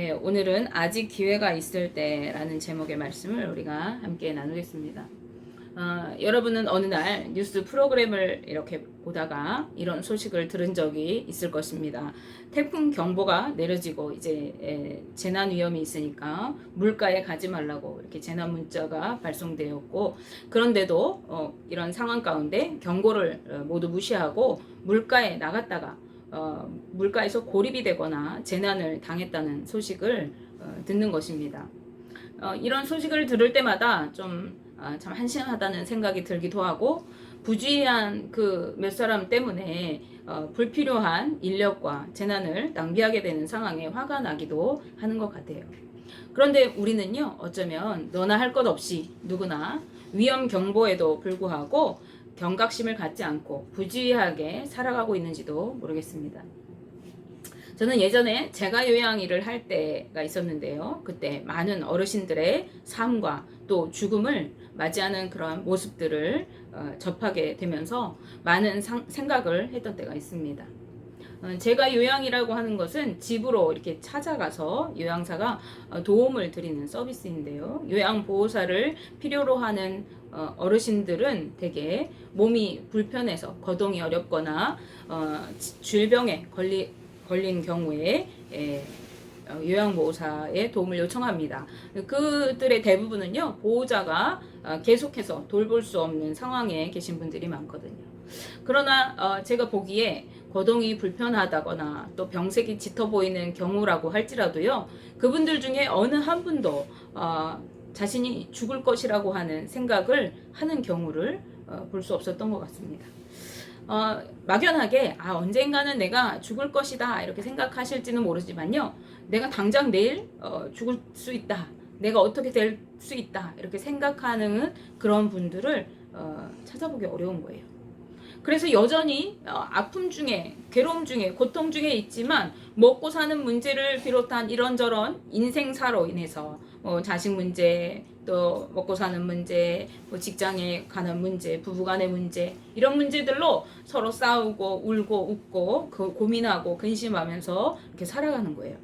네, 오늘은 아직 기회가 있을 때라는 제목의 말씀을 우리가 함께 나누겠습니다. 어, 여러분은 어느 날 뉴스 프로그램을 이렇게 보다가 이런 소식을 들은 적이 있을 것입니다. 태풍 경보가 내려지고 이제 에, 재난 위험이 있으니까 물가에 가지 말라고 이렇게 재난 문자가 발송되었고 그런데도 어, 이런 상황 가운데 경고를 어, 모두 무시하고 물가에 나갔다가 어, 물가에서 고립이 되거나 재난을 당했다는 소식을 어, 듣는 것입니다. 어, 이런 소식을 들을 때마다 좀 아, 참 한심하다는 생각이 들기도 하고 부주의한 그 몇 사람 때문에 어, 불필요한 인력과 재난을 낭비하게 되는 상황에 화가 나기도 하는 것 같아요. 그런데 우리는요, 어쩌면 너나 할 것 없이 누구나 위험 경보에도 불구하고 경각심을 갖지 않고 부주의하게 살아가고 있는지도 모르겠습니다. 저는 예전에 제가 요양 일을 할 때가 있었는데요. 그때 많은 어르신들의 삶과 또 죽음을 맞이하는 그런 모습들을 어, 접하게 되면서 많은 상, 생각을 했던 때가 있습니다. 어, 제가 요양이라고 하는 것은 집으로 이렇게 찾아가서 요양사가 어, 도움을 드리는 서비스인데요. 요양보호사를 필요로 하는 어, 어르신들은 대개 몸이 불편해서 거동이 어렵거나 질병에 걸리, 걸린 경우에 에, 어, 요양보호사의 도움을 요청합니다. 그들의 대부분은요, 보호자가 어, 계속해서 돌볼 수 없는 상황에 계신 분들이 많거든요. 그러나 어, 제가 보기에 거동이 불편하다거나 또 병색이 짙어 보이는 경우라고 할지라도요, 그분들 중에 어느 한 분도 어, 자신이 죽을 것이라고 하는 생각을 하는 경우를 어, 볼수 없었던 것 같습니다. 어, 막연하게 아 언젠가는 내가 죽을 것이다 이렇게 생각하실지는 모르지만요 내가 당장 내일 어, 죽을 수 있다 내가 어떻게 될 수 있다 이렇게 생각하는 그런 분들을 어, 찾아보기 어려운 거예요 그래서 여전히 어, 아픔 중에 괴로움 중에 고통 중에 있지만 먹고 사는 문제를 비롯한 이런저런 인생사로 인해서 뭐 자식 문제 또 먹고 사는 문제 뭐 직장에 가는 문제 부부 간의 문제 이런 문제들로 서로 싸우고 울고 웃고 그 고민하고 근심하면서 이렇게 살아가는 거예요.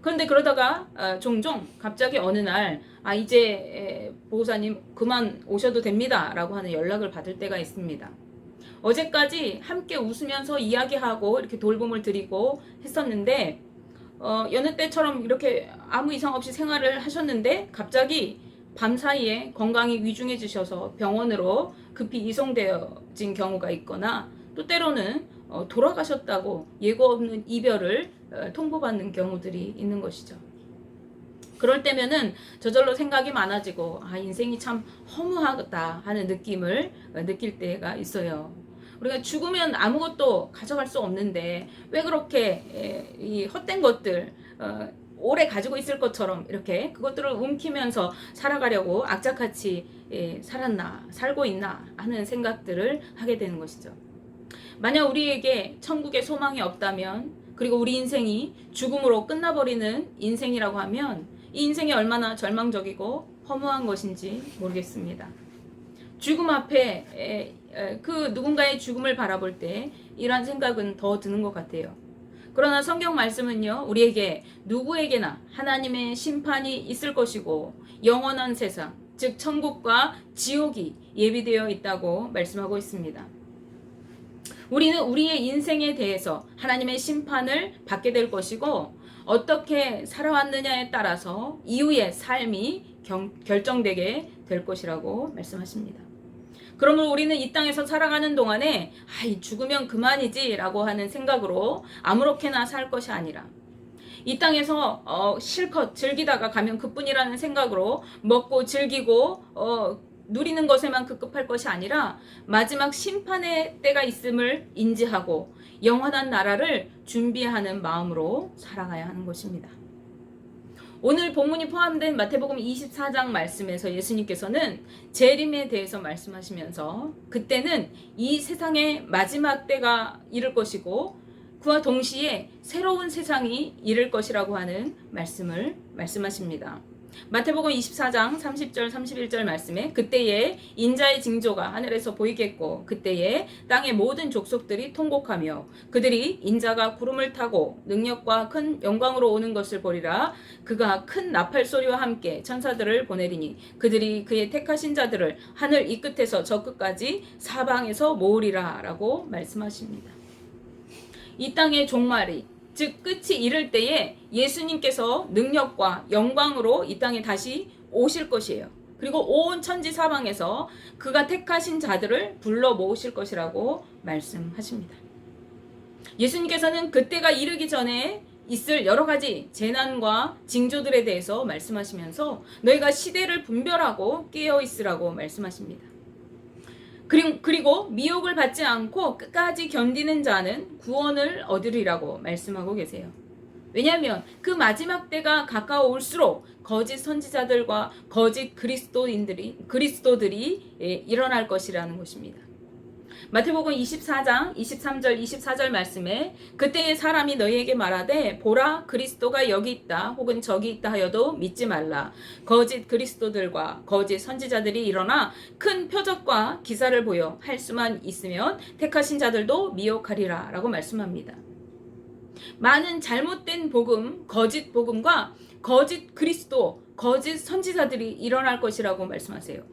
그런데 그러다가 어, 종종 갑자기 어느 날 아 이제 에, 보호사님 그만 오셔도 됩니다라고 하는 연락을 받을 때가 있습니다. 어제까지 함께 웃으면서 이야기하고 이렇게 돌봄을 드리고 했었는데 어, 여느 때처럼 이렇게 아무 이상 없이 생활을 하셨는데 갑자기 밤 사이에 건강이 위중해지셔서 병원으로 급히 이송되어진 경우가 있거나 또 때로는 어, 돌아가셨다고 예고 없는 이별을 어, 통보받는 경우들이 있는 것이죠. 그럴 때면은 저절로 생각이 많아지고 아 인생이 참 허무하다 하는 느낌을 어, 느낄 때가 있어요. 우리가 죽으면 아무것도 가져갈 수 없는데 왜 그렇게 에, 이 헛된 것들 어, 오래 가지고 있을 것처럼 이렇게 그것들을 움키면서 살아가려고 악착같이 예, 살았나 살고 있나 하는 생각들을 하게 되는 것이죠. 만약 우리에게 천국에 소망이 없다면 그리고 우리 인생이 죽음으로 끝나버리는 인생이라고 하면 이 인생이 얼마나 절망적이고 허무한 것인지 모르겠습니다. 죽음 앞에 그 누군가의 죽음을 바라볼 때 이러한 생각은 더 드는 것 같아요. 그러나 성경 말씀은요, 우리에게 누구에게나 하나님의 심판이 있을 것이고, 영원한 세상, 즉, 천국과 지옥이 예비되어 있다고 말씀하고 있습니다. 우리는 우리의 인생에 대해서 하나님의 심판을 받게 될 것이고, 어떻게 살아왔느냐에 따라서 이후의 삶이 경- 결정되게 될 것이라고 말씀하십니다. 그러면 우리는 이 땅에서 살아가는 동안에 아이 죽으면 그만이지라고 하는 생각으로 아무렇게나 살 것이 아니라 이 땅에서 어, 실컷 즐기다가 가면 그뿐이라는 생각으로 먹고 즐기고 어, 누리는 것에만 급급할 것이 아니라 마지막 심판의 때가 있음을 인지하고 영원한 나라를 준비하는 마음으로 살아가야 하는 것입니다. 오늘 본문이 포함된 마태복음 24장 말씀에서 예수님께서는 재림에 대해서 말씀하시면서 그때는 이 세상의 마지막 때가 이를 것이고 그와 동시에 새로운 세상이 이를 것이라고 하는 말씀을 말씀하십니다. 마태복음 24장 30절 31절 말씀에 그때에 인자의 징조가 하늘에서 보이겠고 그때에 땅의 모든 족속들이 통곡하며 그들이 인자가 구름을 타고 능력과 큰 영광으로 오는 것을 보리라 그가 큰 나팔 소리와 함께 천사들을 보내리니 그들이 그의 택하신 자들을 하늘 이 끝에서 저 끝까지 사방에서 모으리라라고 말씀하십니다. 이 땅의 종말이 즉 끝이 이를 때에 예수님께서 능력과 영광으로 이 땅에 다시 오실 것이에요. 그리고 온 천지 사방에서 그가 택하신 자들을 불러 모으실 것이라고 말씀하십니다. 예수님께서는 그때가 이르기 전에 있을 여러 가지 재난과 징조들에 대해서 말씀하시면서 너희가 시대를 분별하고 깨어 있으라고 말씀하십니다. 그리- 그리고 미혹을 받지 않고 끝까지 견디는 자는 구원을 얻으리라고 말씀하고 계세요. 왜냐하면 그 마지막 때가 가까워올수록 거짓 선지자들과 거짓 그리스도인들이 그리스도들이 예, 일어날 것이라는 것입니다. 마태복음 24장 23절 24절 말씀에 그때의 사람이 너희에게 말하되 보라 그리스도가 여기 있다 혹은 저기 있다 하여도 믿지 말라 거짓 그리스도들과 거짓 선지자들이 일어나 큰 표적과 기사를 보여 할 수만 있으면 택하신 자들도 미혹하리라라고 말씀합니다. 많은 잘못된 복음, 거짓 복음과 거짓 그리스도, 거짓 선지자들이 일어날 것이라고 말씀하세요.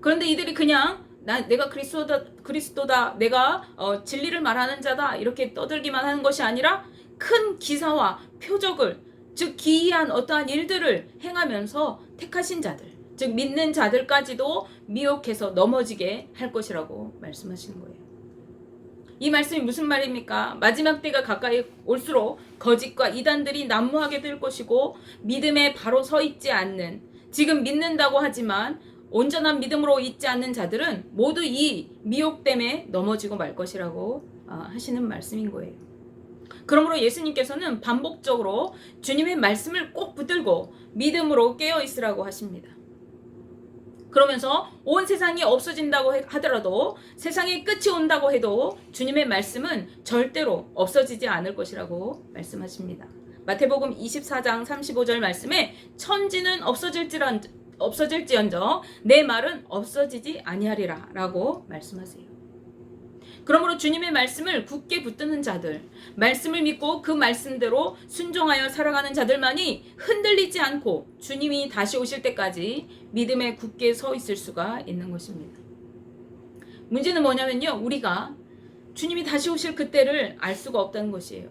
그런데 이들이 그냥 나 내가 그리스도다, 그리스도다, 내가 어, 진리를 말하는 자다 이렇게 떠들기만 하는 것이 아니라 큰 기사와 표적을 즉 기이한 어떠한 일들을 행하면서 택하신 자들, 즉 믿는 자들까지도 미혹해서 넘어지게 할 것이라고 말씀하시는 거예요. 이 말씀이 무슨 말입니까? 마지막 때가 가까이 올수록 거짓과 이단들이 난무하게 될 것이고 믿음에 바로 서 있지 않는 지금 믿는다고 하지만 온전한 믿음으로 있지 않는 자들은 모두 이 미혹 때문에 넘어지고 말 것이라고 어, 하시는 말씀인 거예요. 그러므로 예수님께서는 반복적으로 주님의 말씀을 꼭 붙들고 믿음으로 깨어 있으라고 하십니다. 그러면서 온 세상이 없어진다고 해- 하더라도 세상의 끝이 온다고 해도 주님의 말씀은 절대로 없어지지 않을 것이라고 말씀하십니다. 마태복음 24장 35절 말씀에 천지는 없어질지란 없어질지언정 내 말은 없어지지 아니하리라 라고 말씀하세요. 그러므로 주님의 말씀을 굳게 붙드는 자들, 말씀을 믿고 그 말씀대로 순종하여 살아가는 자들만이 흔들리지 않고 주님이 다시 오실 때까지 믿음에 굳게 서 있을 수가 있는 것입니다. 문제는 뭐냐면요. 우리가 주님이 다시 오실 그때를 알 수가 없다는 것이에요.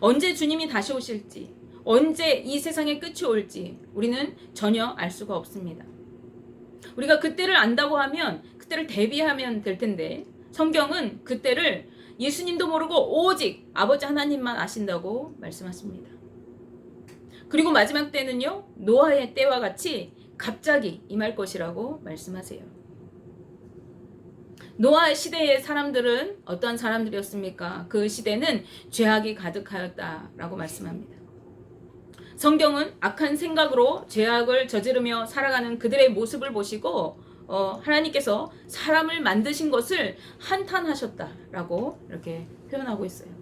언제 주님이 다시 오실지, 언제 이 세상의 끝이 올지 우리는 전혀 알 수가 없습니다. 우리가 그때를 안다고 하면 그때를 대비하면 될 텐데 성경은 그때를 예수님도 모르고 오직 아버지 하나님만 아신다고 말씀하십니다. 그리고 마지막 때는요, 노아의 때와 같이 갑자기 임할 것이라고 말씀하세요. 노아의 시대의 사람들은 어떠한 사람들이었습니까? 그 시대는 죄악이 가득하였다라고 말씀합니다. 성경은 악한 생각으로 죄악을 저지르며 살아가는 그들의 모습을 보시고 어, 하나님께서 사람을 만드신 것을 한탄하셨다라고 이렇게 표현하고 있어요.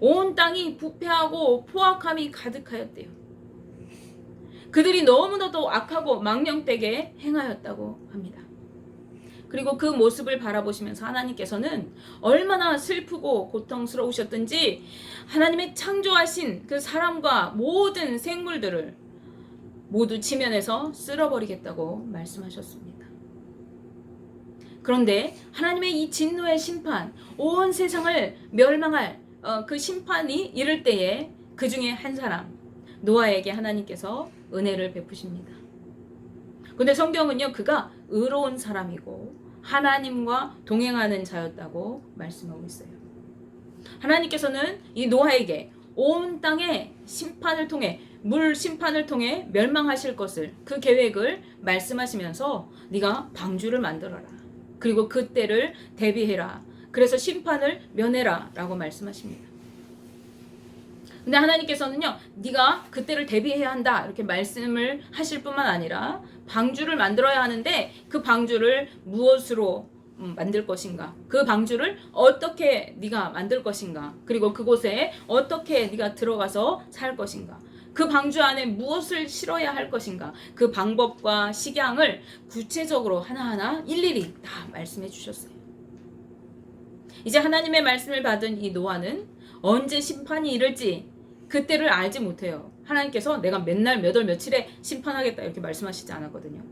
온 땅이 부패하고 포악함이 가득하였대요. 그들이 너무나도 악하고 망령되게 행하였다고 합니다. 그리고 그 모습을 바라보시면서 하나님께서는 얼마나 슬프고 고통스러우셨든지 하나님의 창조하신 그 사람과 모든 생물들을 모두 지면에서 쓸어버리겠다고 말씀하셨습니다. 그런데 하나님의 이 진노의 심판, 온 세상을 멸망할 어, 그 심판이 이를 때에 그 중에 한 사람 노아에게 하나님께서 은혜를 베푸십니다. 근데 성경은요 그가 의로운 사람이고 하나님과 동행하는 자였다고 말씀하고 있어요. 하나님께서는 이 노아에게 온 땅의 심판을 통해 물 심판을 통해 멸망하실 것을 그 계획을 말씀하시면서 네가 방주를 만들어라. 그리고 그때를 대비해라. 그래서 심판을 면해라 라고 말씀하십니다. 근데 하나님께서는요, 네가 그때를 대비해야 한다 이렇게 말씀을 하실 뿐만 아니라 방주를 만들어야 하는데 그 방주를 무엇으로 음, 만들 것인가? 그 방주를 어떻게 네가 만들 것인가? 그리고 그곳에 어떻게 네가 들어가서 살 것인가? 그 방주 안에 무엇을 실어야 할 것인가? 그 방법과 식양을 구체적으로 하나하나 일일이 다 말씀해 주셨어요. 이제 하나님의 말씀을 받은 이 노아는 언제 심판이 이를지 그때를 알지 못해요. 하나님께서 내가 맨날 몇 월 며칠에 심판하겠다 이렇게 말씀하시지 않았거든요.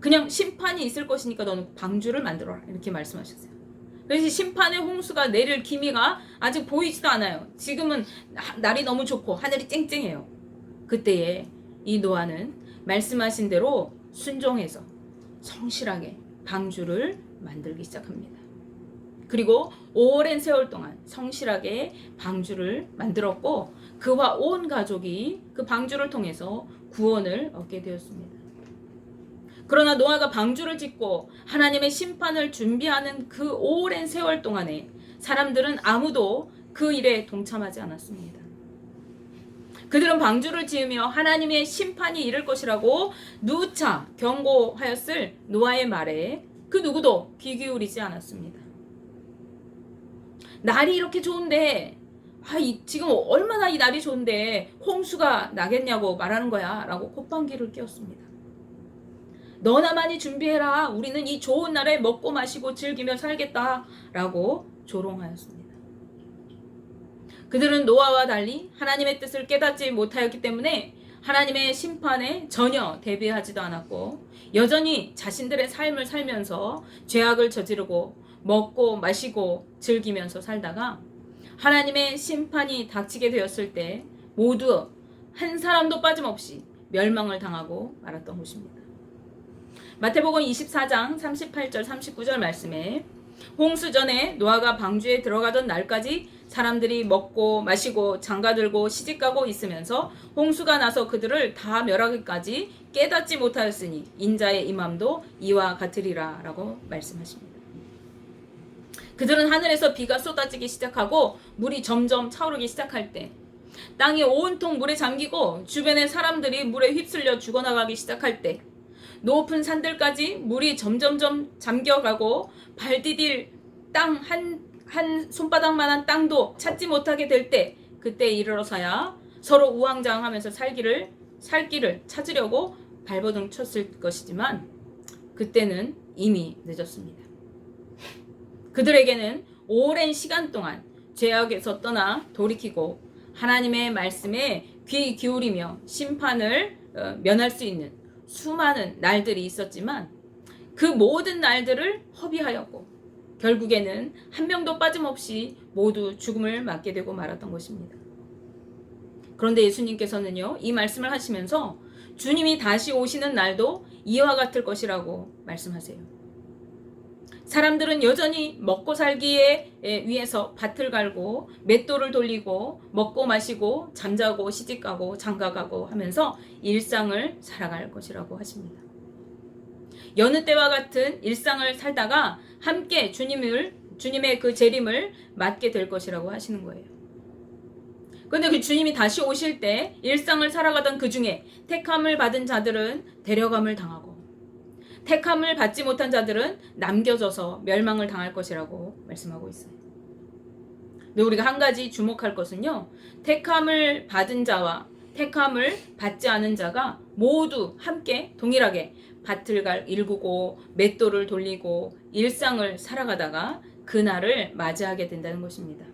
그냥 심판이 있을 것이니까 너는 방주를 만들어라 이렇게 말씀하셨어요. 그래서 심판의 홍수가 내릴 기미가 아직 보이지도 않아요. 지금은 하- 날이 너무 좋고 하늘이 쨍쨍해요. 그때에 이 노아는 말씀하신 대로 순종해서 성실하게 방주를 만들기 시작합니다. 그리고 오랜 세월 동안 성실하게 방주를 만들었고 그와 온 가족이 그 방주를 통해서 구원을 얻게 되었습니다. 그러나 노아가 방주를 짓고 하나님의 심판을 준비하는 그 오랜 세월 동안에 사람들은 아무도 그 일에 동참하지 않았습니다. 그들은 방주를 지으며 하나님의 심판이 이를 것이라고 누차 경고하였을 노아의 말에 그 누구도 귀 기울이지 않았습니다. 날이 이렇게 좋은데 아, 이, 지금 얼마나 이 날이 좋은데 홍수가 나겠냐고 말하는 거야 라고 콧방귀를 뀌었습니다. 너나 많이 준비해라. 우리는 이 좋은 날에 먹고 마시고 즐기며 살겠다. 라고 조롱하였습니다. 그들은 노아와 달리 하나님의 뜻을 깨닫지 못하였기 때문에 하나님의 심판에 전혀 대비하지도 않았고 여전히 자신들의 삶을 살면서 죄악을 저지르고 먹고 마시고 즐기면서 살다가 하나님의 심판이 닥치게 되었을 때 모두 한 사람도 빠짐없이 멸망을 당하고 말았던 것입니다. 마태복음 24장 38절 39절 말씀에 홍수 전에 노아가 방주에 들어가던 날까지 사람들이 먹고 마시고 장가들고 시집가고 있으면서 홍수가 나서 그들을 다 멸하기까지 깨닫지 못하였으니 인자의 임함도 이와 같으리라 라고 말씀하십니다. 그들은 하늘에서 비가 쏟아지기 시작하고 물이 점점 차오르기 시작할 때 땅이 온통 물에 잠기고 주변의 사람들이 물에 휩쓸려 죽어나가기 시작할 때 높은 산들까지 물이 점점점 잠겨가고 발 디딜 땅 한 한 손바닥만한 땅도 찾지 못하게 될 때 그때 이르러서야 서로 우왕좌왕하면서 살기를 살 길을 찾으려고 발버둥 쳤을 것이지만 그때는 이미 늦었습니다. 그들에게는 오랜 시간 동안 죄악에서 떠나 돌이키고 하나님의 말씀에 귀 기울이며 심판을 어, 면할 수 있는 수많은 날들이 있었지만 그 모든 날들을 허비하였고 결국에는 한 명도 빠짐없이 모두 죽음을 맞게 되고 말았던 것입니다. 그런데 예수님께서는요, 이 말씀을 하시면서 주님이 다시 오시는 날도 이와 같을 것이라고 말씀하세요. 사람들은 여전히 먹고 살기에 위해서 밭을 갈고 맷돌을 돌리고 먹고 마시고 잠자고 시집가고 장가가고 하면서 일상을 살아갈 것이라고 하십니다. 여느 때와 같은 일상을 살다가 함께 주님을 주님의 그 재림을 맞게 될 것이라고 하시는 거예요. 그런데 그 주님이 다시 오실 때 일상을 살아가던 그 중에 택함을 받은 자들은 데려감을 당하고 택함을 받지 못한 자들은 남겨져서 멸망을 당할 것이라고 말씀하고 있어요. 근데 우리가 한 가지 주목할 것은요. 택함을 받은 자와 택함을 받지 않은 자가 모두 함께 동일하게 밭을 갈 일구고 맷돌을 돌리고 일상을 살아가다가 그날을 맞이하게 된다는 것입니다.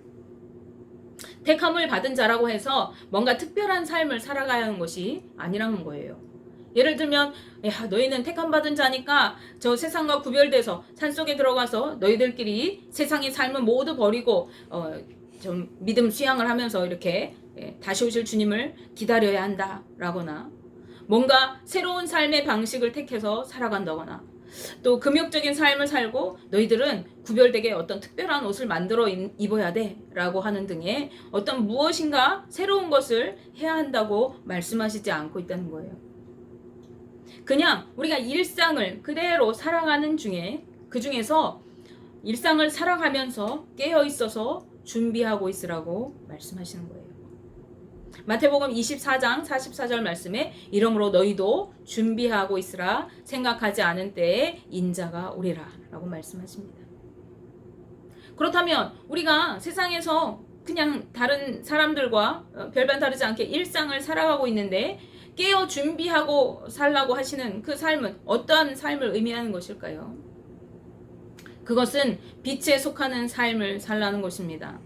택함을 받은 자라고 해서 뭔가 특별한 삶을 살아가야 하는 것이 아니라는 거예요. 예를 들면 야 너희는 택함 받은 자니까 저 세상과 구별돼서 산 속에 들어가서 너희들끼리 세상의 삶을 모두 버리고 어, 좀 믿음 수양을 하면서 이렇게 예, 다시 오실 주님을 기다려야 한다라거나 뭔가 새로운 삶의 방식을 택해서 살아간다거나 또 금욕적인 삶을 살고 너희들은 구별되게 어떤 특별한 옷을 만들어 입- 입어야 돼라고 하는 등의 어떤 무엇인가 새로운 것을 해야 한다고 말씀하시지 않고 있다는 거예요. 그냥 우리가 일상을 그대로 살아가는 중에 그 중에서 일상을 살아가면서 깨어 있어서 준비하고 있으라고 말씀하시는 거예요. 마태복음 24장 44절 말씀에 이러므로 너희도 준비하고 있으라 생각하지 않은 때에 인자가 오리라 라고 말씀하십니다. 그렇다면 우리가 세상에서 그냥 다른 사람들과 어, 별반 다르지 않게 일상을 살아가고 있는데 깨어 준비하고 살라고 하시는 그 삶은 어떠한 삶을 의미하는 것일까요? 그것은 빛에 속하는 삶을 살라는 것입니다.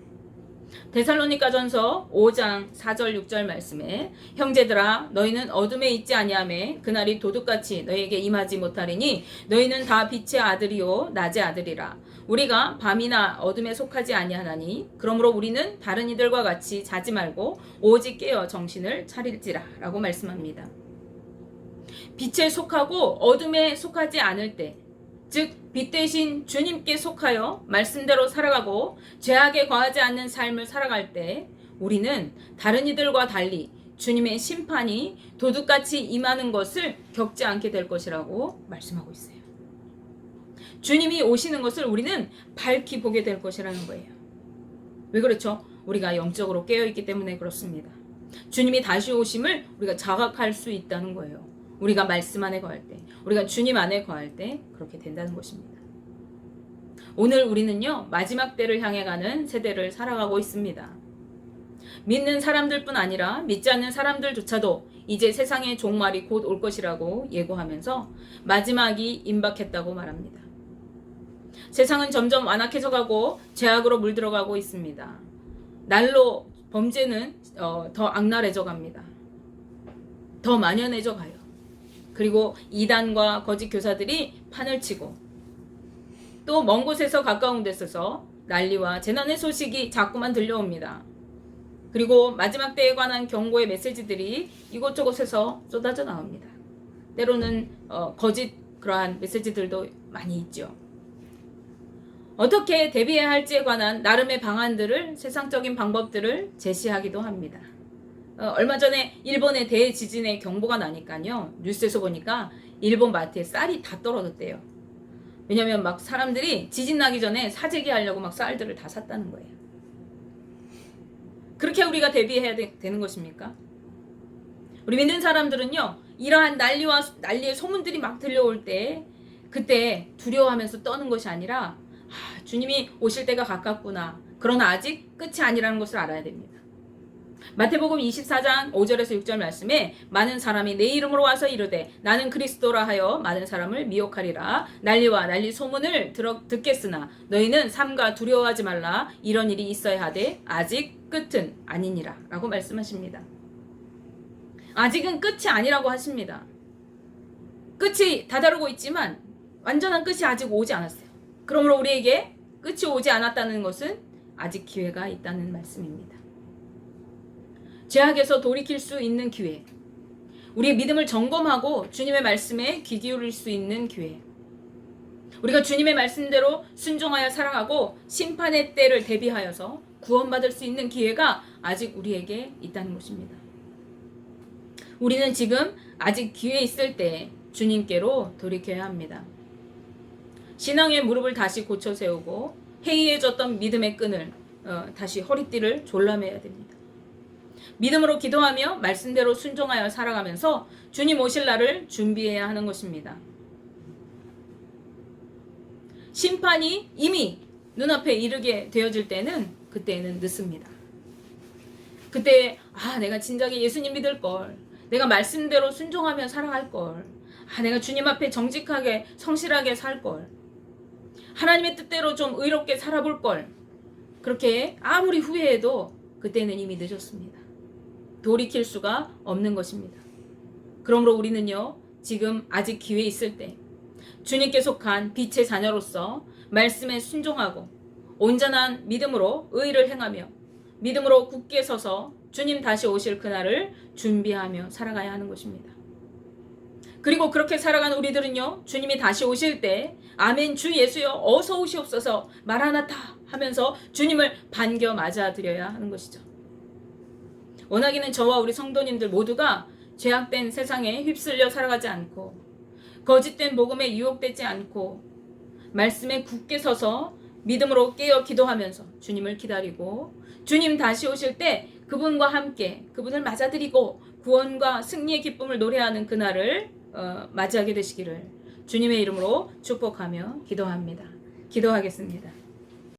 데살로니가전서 5장 4절 6절 말씀에 형제들아 너희는 어둠에 있지 아니하매 그날이 도둑같이 너희에게 임하지 못하리니 너희는 다 빛의 아들이요 낮의 아들이라 우리가 밤이나 어둠에 속하지 아니하나니 그러므로 우리는 다른 이들과 같이 자지 말고 오직 깨어 정신을 차릴지라라고 말씀합니다. 빛에 속하고 어둠에 속하지 않을 때 즉 빛 대신 주님께 속하여 말씀대로 살아가고 죄악에 거하지 않는 삶을 살아갈 때 우리는 다른 이들과 달리 주님의 심판이 도둑같이 임하는 것을 겪지 않게 될 것이라고 말씀하고 있어요. 주님이 오시는 것을 우리는 밝히 보게 될 것이라는 거예요. 왜 그렇죠? 우리가 영적으로 깨어 있기 때문에 그렇습니다. 주님이 다시 오심을 우리가 자각할 수 있다는 거예요. 우리가 말씀 안에 거할 때, 우리가 주님 안에 거할 때 그렇게 된다는 것입니다. 오늘 우리는요, 마지막 때를 향해 가는 세대를 살아가고 있습니다. 믿는 사람들뿐 아니라 믿지 않는 사람들조차도 이제 세상의 종말이 곧 올 것이라고 예고하면서 마지막이 임박했다고 말합니다. 세상은 점점 완악해져 가고 죄악으로 물들어가고 있습니다. 날로 범죄는 어, 더 악랄해져 갑니다. 더 만연해져 가요. 그리고 이단과 거짓 교사들이 판을 치고 또 먼 곳에서 가까운 데서서 난리와 재난의 소식이 자꾸만 들려옵니다. 그리고 마지막 때에 관한 경고의 메시지들이 이곳저곳에서 쏟아져 나옵니다. 때로는 어, 거짓 그러한 메시지들도 많이 있죠. 어떻게 대비해야 할지에 관한 나름의 방안들을 세상적인 방법들을 제시하기도 합니다. 어, 얼마 전에 일본의 대지진의 경보가 나니까요. 뉴스에서 보니까 일본 마트에 쌀이 다 떨어졌대요. 왜냐면 막 사람들이 지진 나기 전에 사재기 하려고 막 쌀들을 다 샀다는 거예요. 그렇게 우리가 대비해야 되, 는 것입니까? 우리 믿는 사람들은요. 이러한 난리와 난리의 소문들이 막 들려올 때 그때 두려워하면서 떠는 것이 아니라 아, 주님이 오실 때가 가깝구나. 그러나 아직 끝이 아니라는 것을 알아야 됩니다. 마태복음 24장 5절에서 6절 말씀에 많은 사람이 내 이름으로 와서 이르되 나는 그리스도라 하여 많은 사람을 미혹하리라 난리와 난리 소문을 들어, 듣겠으나 너희는 삼가 두려워하지 말라 이런 일이 있어야 하되 아직 끝은 아니니라 라고 말씀하십니다. 아직은 끝이 아니라고 하십니다. 끝이 다다르고 있지만 완전한 끝이 아직 오지 않았어요. 그러므로 우리에게 끝이 오지 않았다는 것은 아직 기회가 있다는 말씀입니다. 죄악에서 돌이킬 수 있는 기회. 우리의 믿음을 점검하고 주님의 말씀에 귀 기울일 수 있는 기회. 우리가 주님의 말씀대로 순종하여 살아가고 심판의 때를 대비하여서 구원받을 수 있는 기회가 아직 우리에게 있다는 것입니다. 우리는 지금 아직 기회 있을 때 주님께로 돌이켜야 합니다. 신앙의 무릎을 다시 고쳐 세우고 해이해졌던 믿음의 끈을 어, 다시 허리띠를 졸라매야 됩니다. 믿음으로 기도하며 말씀대로 순종하여 살아가면서 주님 오실 날을 준비해야 하는 것입니다. 심판이 이미 눈앞에 이르게 되어질 때는 그때는 늦습니다. 그때 아 내가 진작에 예수님 믿을 걸 내가 말씀대로 순종하며 살아갈 걸 아, 내가 주님 앞에 정직하게 성실하게 살 걸. 하나님의 뜻대로 좀 의롭게 살아볼 걸. 그렇게 아무리 후회해도 그때는 이미 늦었습니다. 돌이킬 수가 없는 것입니다. 그러므로 우리는요, 지금 아직 기회 있을 때, 주님께 속한 빛의 자녀로서 말씀에 순종하고 온전한 믿음으로 의를 행하며 믿음으로 굳게 서서 주님 다시 오실 그날을 준비하며 살아가야 하는 것입니다. 그리고 그렇게 살아가는 우리들은요, 주님이 다시 오실 때, 아멘, 주 예수여, 어서 오시옵소서, 마라나타 하면서 주님을 반겨 맞아드려야 하는 것이죠. 원하기는 저와 우리 성도님들 모두가 죄악된 세상에 휩쓸려 살아가지 않고, 거짓된 복음에 유혹되지 않고, 말씀에 굳게 서서 믿음으로 깨어 기도하면서 주님을 기다리고, 주님 다시 오실 때 그분과 함께 그분을 맞아들이고 구원과 승리의 기쁨을 노래하는 그날을 어, 맞이하게 되시기를 주님의 이름으로 축복하며 기도합니다. 기도하겠습니다.